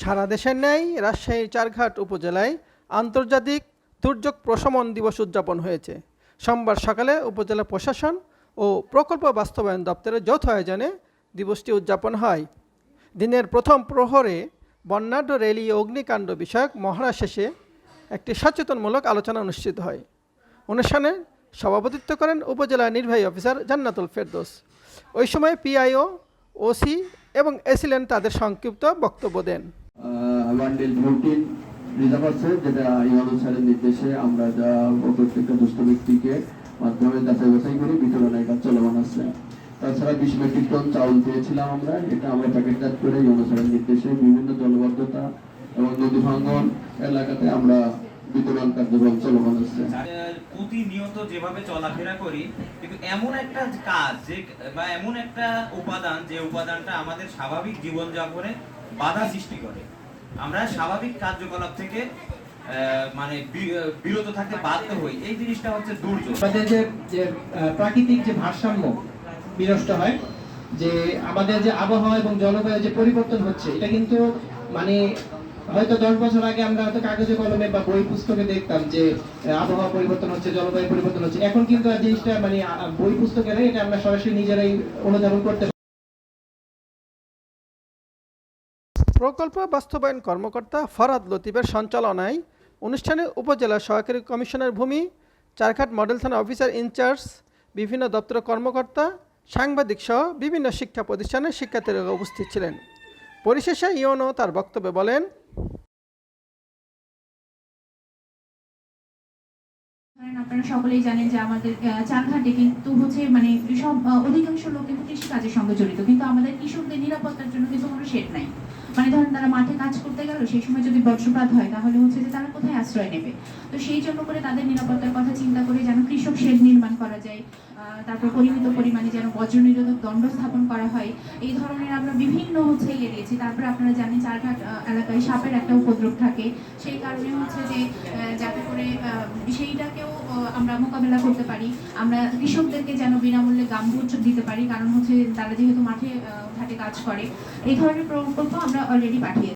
সারা দেশের ন্যায় রাজশাহীর চারঘাট উপজেলায় আন্তর্জাতিক দুর্যোগ প্রশমন দিবস উদযাপন হয়েছে। সোমবার সকালে উপজেলা প্রশাসন ও প্রকল্প বাস্তবায়ন দপ্তরের যৌথ আয়োজনে দিবসটি উদযাপন হয়। দিনের প্রথম প্রহরে বন্যাঢ্য রেলি অগ্নিকাণ্ড বিষয়ক মহড়া শেষে একটি সচেতনমূলক আলোচনা অনুষ্ঠিত হয়। অনুষ্ঠানে সভাপতিত্ব করেন উপজেলা নির্বাহী অফিসার জান্নাতুল ফেরদোস। ওই সময় পিআইও, ওসি এবং এসিলেন তাদের সংক্ষিপ্ত বক্তব্য দেন। ওয়ানডেল রুটিন রিজার্ভ আছে, যেটা ইউনো স্যারের নির্দেশে আমরা যা প্রত্যেকটা দুস্থ ব্যক্তিকে মাধ্যমে যাচাই বাছাই করে বিতরণের কাজ চলমান আছে। তাছাড়া বিশ মেট্রিক টন চাউল পেয়েছিলাম আমরা, এটা আমরা প্যাকেটজাত করে ইউনো স্যারের নির্দেশে বিভিন্ন জলবদ্ধতা এবং নদী ভাঙ্গন এলাকাতে আমরা বিতরণ কার্যক্রম চলমান আছে। প্রতিনিয়ত যেভাবে চলাফেরা করি, কিন্তু এমন একটা কাজ যে, বা এমন একটা উপাদান, যে উপাদানটা আমাদের স্বাভাবিক জীবনযাপনে বাধা সৃষ্টি করে। আমরা স্বাভাবিক কার্যকলাপ থেকে মানে বিরত থাকতে বাধ্য হই। এই জিনিসটা হচ্ছে দুর্যোগ। যে প্রাকৃতিক যে ভারসাম্য বিনষ্ট হয় যে আমাদের যে আবহাওয়া এবং জলবায়ু যে পরিবর্তন হচ্ছে এটা কিন্তু মানে হয়তো দশ বছর আগে আমরা হয়তো কাগজে কলমে বা বই পুস্তকে দেখতাম যে আবহাওয়া পরিবর্তন হচ্ছে জলবায়ু পরিবর্তন হচ্ছে। এখন কিন্তু জিনিসটা মানে বই পুস্তকে নয়, এটা আমরা সরাসরি নিজেরাই অনুধাবন করতে প্রকল্প বাস্তবায়ন কর্মকর্তা ফরহাদ লতিফের সঞ্চালনায় অনুষ্ঠানে উপজেলা সহকারী কমিশনার ভূমি, চারঘাট মডেল থানা অফিসার ইনচার্জ, বিভিন্ন দপ্তর কর্মকর্তা, সাংবাদিক সহ বিভিন্ন শিক্ষা প্রতিষ্ঠানের শিক্ষার্থীরা উপস্থিত ছিলেন। পরিশেষে ইওনো তার বক্তব্যে বলেন আপনারা সকলেই জানেন যে আমাদের চারঘাটে কিন্তু হচ্ছে মানে সব অধিকাংশ লোক কিন্তু কৃষিকাজের সঙ্গে জড়িত। কিন্তু আমাদের কৃষকদের নিরাপত্তার জন্য কিন্তু কোনো শেড নাই। মানে ধরেন তারা মাঠে কাজ করতে গেল, সেই সময় যদি বজ্রপাত হয়, তাহলে হচ্ছে যে তারা কোথায় আশ্রয় নেবে? তো সেই জন্য করে তাদের নিরাপত্তার কথা চিন্তা করে যেন কৃষক শেড নির্মাণ করা যায়। তারপর পরিমিত পরিমাণে যেন বজ্র নিরোধক দণ্ড স্থাপন করা হয়, এই ধরনের আমরা বিভিন্ন হচ্ছে ইয়ে দিয়েছি। তারপরে আপনারা জানেন চারঘাট এলাকায় সাপের একটা উপদ্রব থাকে। সেই কারণে হচ্ছে যে যাতে করে সেইটাকেও আমরা মোকাবেলা করতে পারি। আমরা কৃষকদেরকে যেন বিনামূল্যে গাম্বুজ দিতে পারি, কারণ হচ্ছে তারা যেহেতু মাঠে ঘাটে কাজ করে। এই ধরনের প্রকল্প আমরা অলরেডি পাঠিয়ে